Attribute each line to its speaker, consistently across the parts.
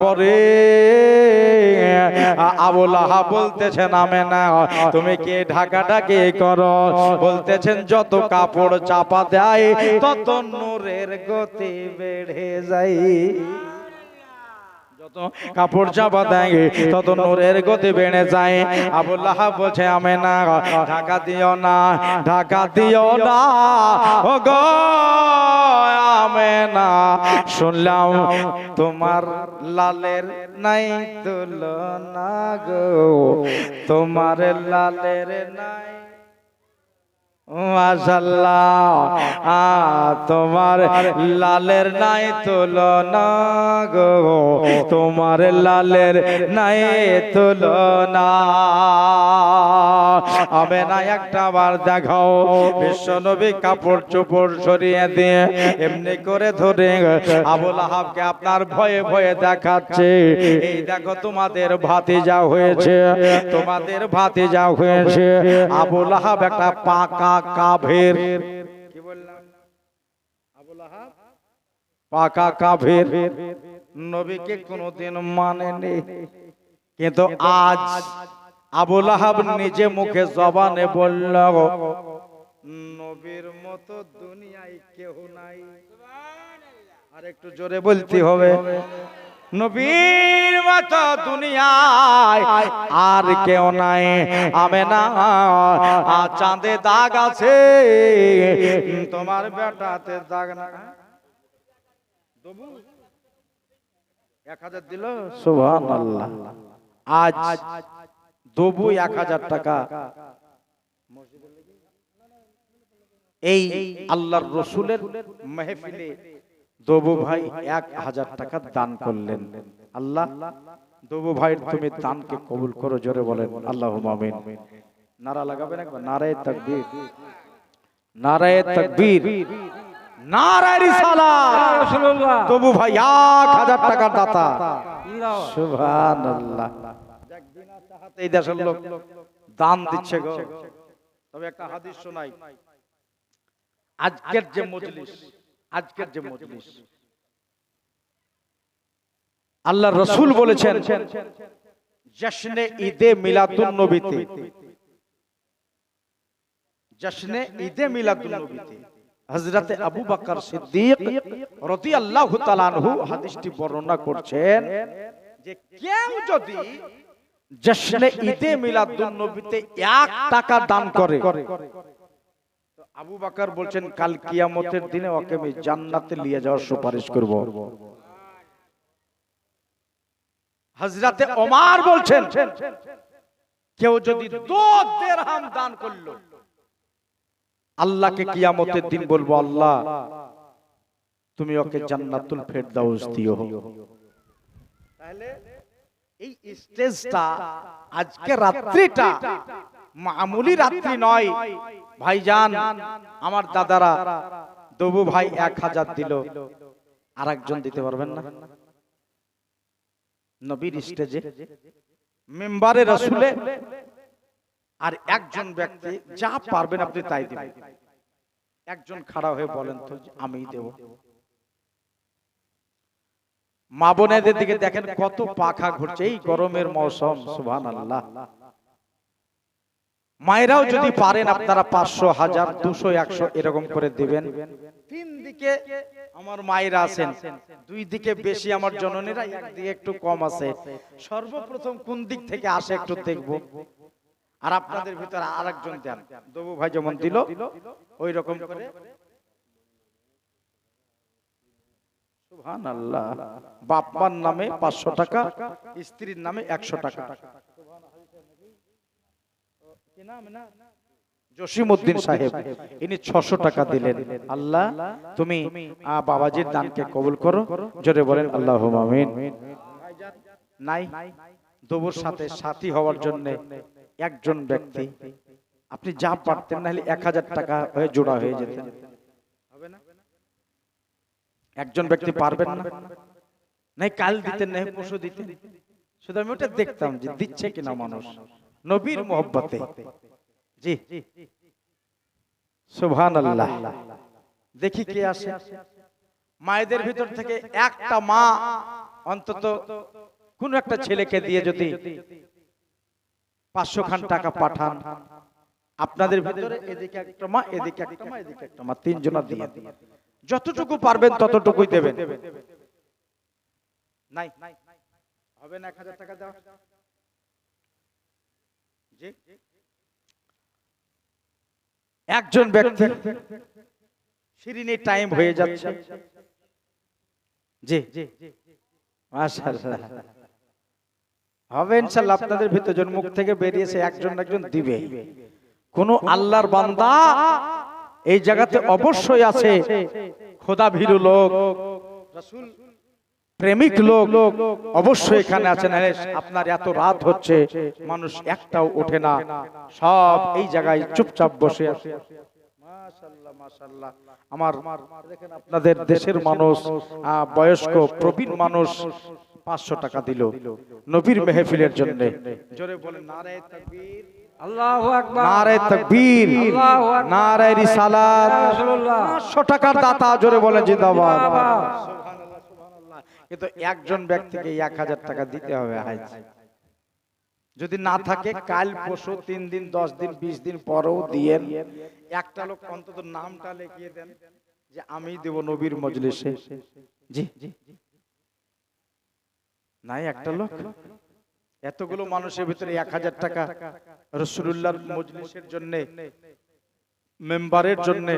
Speaker 1: পরে আবুল আহা বলতেছেন আমি না তুমি কি ঢাকা ঢাকি করো? বলতেছেন, যত কাপড় চাপা দেয়, তত নূরের গতি বেড়ে যায়। কাপড় চাপা দেয় তত নূরের গতি বেড়ে যায়। আবুল্লাহ বলছে আমি না ঢাকা দিও না ঢাকা দিও না ও গো আমি না শুনলাম তোমার লালের নাই তুলনা গো। তোমার লালের নাই মাশাল্লাহ আ, তোমার লালের নাই তুলনা গো। তোমার লালের নাই তুলনা। হবে না একটা বার দেখাও বিশ্ব নবী কাপড় চোপড় সরিয়ে দিয়ে এমনি করে ধরে আবুল আহাবকে আপনার ভয়ে ভয়ে দেখাচ্ছে। এই দেখো তোমাদের ভাতিজা হয়েছে, তোমাদের ভাতিজা হয়েছে। আবুল আহাব একটা পাকা কাভের। কি বললাম? আবুল আহাব? পাকা কাভের। নবীকে কোনোদিন মানেনি। কিন্তু আজ আবুল আহাব নিজে মুখে জবানে বলল নবীর মতো দুনিয়ায় কেউ নাই। আর একটু জোরে বলতে হবে। নবীর মতো দুনিয়ায় আর কেউ নাই। আমে না চাঁদে দাগ আছে। তোমার বেটাতে দাগ না দেবো? এক হাজার দিল? সুভান আল্লাহ আজ দেবো এক হাজার টাকা। এই আল্লাহর রসুলের মেহফিলে দবু ভাই এক হাজার টাকা দান করলেন। আল্লাহ দবু ভাই তুমি দানকে কবুল করো, জোরে বলেন আল্লাহ মামিন নারা লাগাবেন একবার, নারায় তকবীর। নারায় তকবীর। নারায় তবু ভাই এক হাজার দিচ্ছে গো। তবে একটা আজকের যে মজলিস আজকের যে মজলিস। আল্লাহ রসুল বলেছেন জশ্নে ঈদে মিলাদুন নবীতে। জশ্নে ঈদে মিলাদুন নবীতে। হযরতে আবু বকর সিদ্দিক রাদিয়াল্লাহু তাআলা আনহু হাদিসটি বর্ণনা করছেন যে কেউ যদি জশ্নে ঈদে মিলাদুন নবীতে 1 টাকা দান করে। আবু বাকার বলছেন কাল কিয়ামতের দিনে ওকে আমি জান্নাতে নিয়ে যাওয়ার সুপারিশ করব। হযরতে ওমর বলছেন কেউ যদি দো দিরহাম দান করল আল্লাহকে কিয়ামতের দিন বলব আল্লাহ তুমি ওকে জান্নাতুল ফেরদাউস দিও। তাহলে এই স্টেজটা আজকে রাত্রিটা মামুলি রাত্রি নয় ভাইজান, আমার দাদারা দবু ভাই এক হাজার দিল। আর একজন দিতে পারবেন না? নবীর স্টেজে, মেম্বারে রসুলে, আর একজন ব্যক্তি, যা পারবেন আপনি তাই দিবেন। একজন খাড়া হয়ে বলেন তো যে আমিই দেব। মা বোনেদের দিকে দেখেন কত পাখা ঘুরছে। এই গরমের মৌসুম সুবহান আল্লাহ মায়েরাও যদি পারেন আপনারা পাঁচশো হাজার দুশো একশো এরকম করে দিবেন। তিন দিকে আমার মায়েরা আছেন দুই দিকে বেশি আমার জননীরা একদিকে একটু কম আছে। সর্বপ্রথম কোন দিক থেকে আসে একটু দেখব। আর আপনাদের ভিতরে আরেকজন দেন। দবু ভাই যেমন দিল ওই রকম করে। সুবহানাল্লাহ। বাপ্পার নামে পাঁচশো টাকা স্ত্রীর নামে একশো টাকা। জসিমউদ্দিন সাহেব ইনি ছশো টাকা দিলেন। আল্লাহ তুমি বাবাজির দানকে কবুল করো। জোরে বলেন আল্লাহ আমিন। নাই দবুর সাথে সাথী হওয়ার জন্য একজন ব্যক্তি আপনি যা পারতেন না হলে এক হাজার টাকা হয়ে জোড়া হয়ে যেতেন একজন ব্যক্তি পারবেন না। নাই কাল দিতেন না পশু দিতেন। শুধু আমি ওটা দেখতাম যে দিচ্ছে কিনা মানুষ। নবীর মোহব্বতে। জি। সুবহান আল্লাহ দেখি কে আসে। মায়েদের ভিতর থেকে একটা মা অন্তত কোন একটা ছেলেকে দিয়ে যদি পাঁচশো খান টাকা পাঠান। আপনাদের ভিতরে এদিকে একটা মা এদিকে একটা মা এদিকে একটা মা। তিনজনা দিয়ে। যতটুকু পারবেন ততটুকুই দেবেন। নাই। হবে না এক হাজার টাকা দেওয়া? একজন ব্যক্তি শিরিনি টাইম হয়ে যাচ্ছে। জি হবে ইনশাআল্লাহ, আপনাদের ভিতর মুখ থেকে বেরিয়েছে, একজন একজন দিবে। কোন আল্লাহর বান্দা এই জায়গাতে অবশ্যই আছে। খোদা ভীরু লোক। রাসূল প্রেমিক লোক অবশ্যই এখানে আছেন। আপনার এত রাত হচ্ছে মানুষ একটাও ওঠে না। সব এই জায়গায় চুপচাপ বসে আছে। আমার আপনাদের দেশের মানুষ বয়স্ক প্রবীণ মানুষ পাঁচশো টাকা দিল নবীর মেহফিলের জন্য। জোরে বলেন নারায়ে তাকবীর।
Speaker 2: আল্লাহু আকবার
Speaker 1: নারায়ে তাকবীর।
Speaker 2: আল্লাহু আকবার।
Speaker 1: নারায়ে রিসালাত।
Speaker 2: রাসূলুল্লাহ।
Speaker 1: 500 টাকার দাতা জোরে বলেন জিন্দাবাদ। কিন্তু একজন ব্যক্তিকে এক হাজার টাকা দিতে হবে যদি না থাকে, কাল, পরশু, তিন দিন, দশ দিন, বিশ দিন পরেও দিয়েন। একটা লোক অন্তত নামটা লিখিয়ে দেন যে, আমি দেব নবীর মজলিসে। জি নাই একটা লোক? এতগুলো মানুষের ভিতরে এক হাজার টাকা রসুল্লাহর মজলিসের জন্য, মেম্বারের জন্য।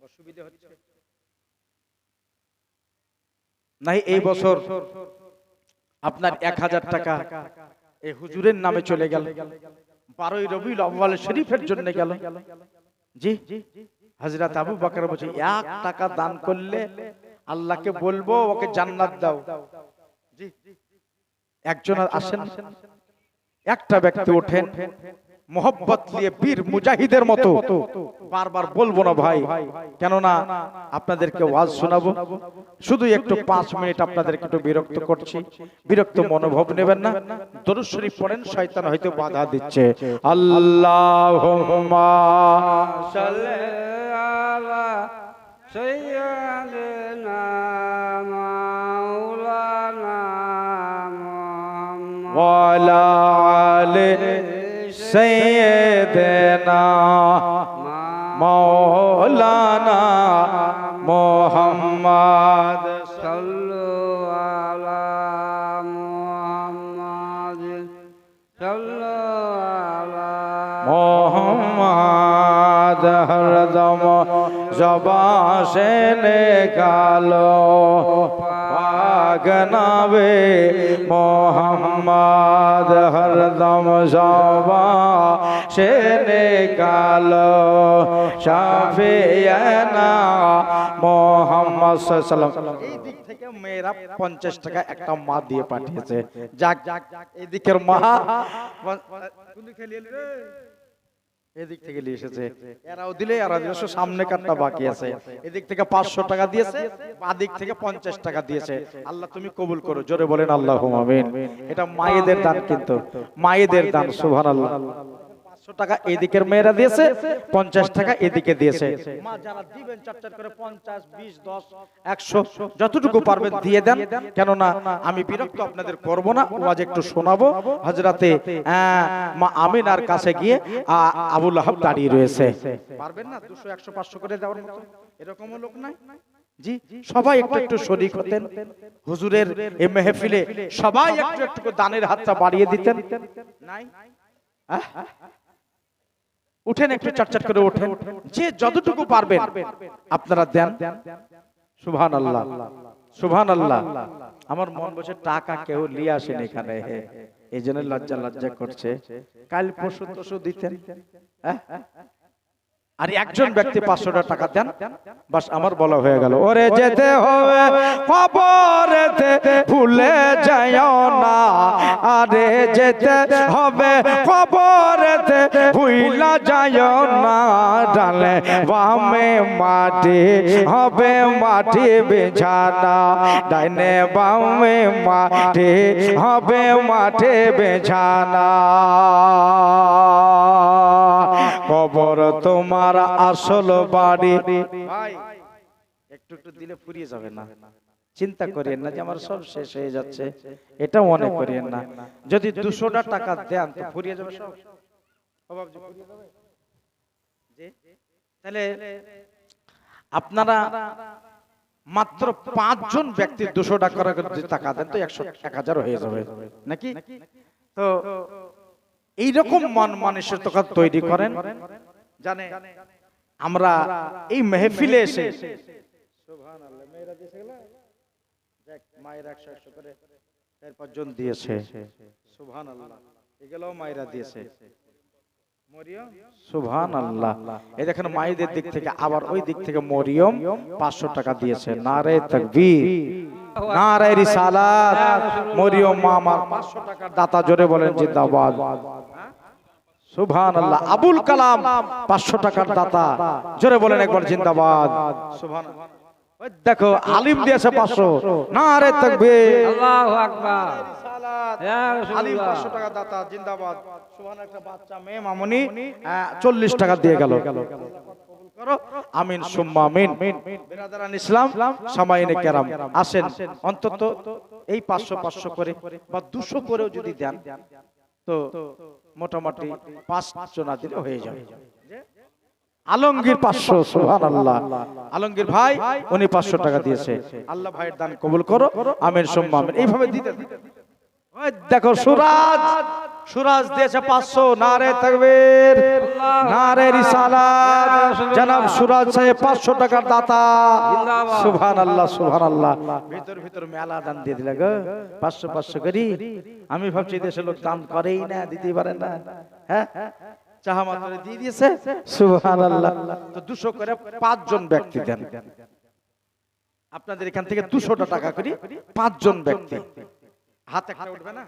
Speaker 1: অসুবিধা হচ্ছে। নাই এই বছর আপনার এক হাজার টাকা এই হুজুরের নামে চলে গেল। বারোই রবি শরীফের জন্য গেল। জি হযরত আবু বকর বলছে এক টাকা দান করলে আল্লাহকে বলব ওকে জান্নাত দাও। একজন আসেন একটা ব্যক্তি ওঠেন। মোহব্বত নিয়ে বীর মুজাহিদের মতো। বারবার বলব না ভাই, কেননা আপনাদেরকে ওয়াজ শোনাবো। শুধু একটু পাঁচ মিনিট আপনাদেরকে একটু বিরক্ত করছি। বিরক্ত মনোভাব নেবেন না। দরুদ শরীফ পড়েন, শয়তান হয়তো বাধা দিচ্ছে। আল্লাহ
Speaker 2: মাওলানা
Speaker 1: ওয়ালা সাইয়্যিদিনা মৌলানা জবাসে নিকালো পাগনাবে মোহাম্মদ হরদম জবাসে নিকালো শাফিয়ানা মোহাম্মদ সাল্লাল্লাহু এই দিক থেকে মেয়েরা পঞ্চাশ টাকা একটা মা দিয়ে পাঠিয়েছে। যাক এদিকের মা। কোন দিক থেকে নিয়ে এলি রে? এদিক থেকে নিয়ে এসেছে। এরাও দিলে এরা দিলে সামনে কাটটা বাকি আছে। এদিক থেকে পাঁচশো টাকা দিয়েছে দিক থেকে পঞ্চাশ টাকা দিয়েছে। আল্লাহ তুমি কবুল করো জোরে বলেন আল্লাহ এটা মায়েদের দান কিন্তু। মায়েদের দান সুভান আল্লাহ এদিকের মেয়েরা দিয়েছে, পঞ্চাশ টাকা এদিকে মা পঞ্চাশ একশো, যতটুকু পারবেন দিয়ে দেন। কেননা আমি বিরক্ত আপনাদের করব না, ওয়াজ একটু শোনাবো। হজরতে আমিনার কাছে গিয়ে আবুল আহাব দাঁড়িয়ে রয়েছে। পারবেন না? দুশো, একশো, পাঁচশো করে দেওয়ার মতো। এরকমও লোক নাই? জি, সবাই একটু একটু শরিক হতেন। হুজুরের এই মেহফিলে সবাই একটু একটু দানের হাতটা বাড়িয়ে দিতেন। নাই? উঠেন একটু চটচট করে ওঠেন যে যতটুকু পারবেন আপনারা দেন। সুভান আল্লাহ সুভান আল্লাহ আমার মন বসে টাকা কেউ নিয়ে আসেন এখানে। এই জন্য লজ্জা লজ্জা করছে। কাল পশু তরশু দিতেন। হ্যাঁ? আর একজন ব্যক্তি পাঁচশো টাকা দেন বাস আমার বলা হয়ে গেল। ওরে যেতে হবে কবরেতে ভুলে যাইও না। আরে যেতে হবে কবরেতে ভুইলা যাইও না। ডালে বামে মাটি হবে মাটি বিছানা ডাইনে বামে মাটি হবে মাটি বিছানা তোমার আসল বাড়ি। একটু একটু দিলে ফুরিয়ে যাবে না। চিন্তা করিয়েন না যে আমার সব শেষ হয়ে যাচ্ছে। এটা মনে করিয়েন না। যদি দুশোটা টাকা দেন তো ফুরিয়ে যাবে সব? তাহলে আপনারা মাত্র পাঁচজন ব্যক্তির দুশো টাকা টাকা দেন তো একশো এক হাজার হয়ে যাবে। নাকি? তো এইরকম মন মানসিকতা তৈরি করেন। জানে। আমরা এই মেহফিলে এসে মেয়েরা একশো একশো করে চার। এগুলোও মায়েরা দিয়েছে। আল্লাহ এই দেখেন মায়েদের দিক থেকে আবার ওই দিক থেকে মরিয়ম পাঁচশো টাকা দিয়েছে। নারে তকবীর। নারে রিসালাত। মরিয়ম মা আমার পাঁচশো টাকার দাতা জোরে বলেন জিন্দাবাদ। আল্লাহ আবুল কালাম পাঁচশো টাকার দাতা। জোরে বলেন একবার জিন্দাবাদ। দেখো আলিম দিয়েছে পাঁচশো। নারে তকবীর।
Speaker 2: আল্লাহু আকবার।
Speaker 1: আলিম
Speaker 2: রাসূলুল্লাহ।
Speaker 1: পাঁচশো টাকা দাতা জিন্দাবাদ। সুবহান একটা বাচ্চা মেয়ে মামুনি চল্লিশ টাকা দিয়ে গেল। আমিন সুম্মা আমিন। বিরাদারান ইসলাম সামাইনে কেরাম। আসেন অন্তত এই পাঁচশো পাঁচশো করে বা দুশো করেও যদি দেন। তো মোটামুটি পাঁচ জনা দিলে হয়ে যাবে আলমগীর পাঁচশো সোহান আল্লাহ আলমগীর ভাই উনি পাঁচশো টাকা দিয়েছে। আল্লাহ ভাইয়ের দান কবুল করো। আমের সুম্মা আমিন এইভাবে দিতে দেখো সুরাজ সুরাজ। দিয়েছে পাঁচশো নারে তকবীর। নারে রিসালাত জনাব সুরাজ সাহেব পাঁচশো টাকার দাতা। সুবহান আল্লাহ সুবহান আল্লাহ ভিতর ভিতর মেলা দান দিয়ে দিলে গো। পাঁচশো পাঁচশো করি। আমি ভাবছি দেশের লোক দান করেই না দিতেই পারে না। হ্যাঁ? চাহা মাত্র দিয়ে দিয়েছে। সুবহান আল্লাহ তো দুশো করে পাঁচজন ব্যক্তি দেন। আপনাদের এখান থেকে দুশোটা টাকা করি পাঁচজন ব্যক্তি। হাত একটা উঠবে না।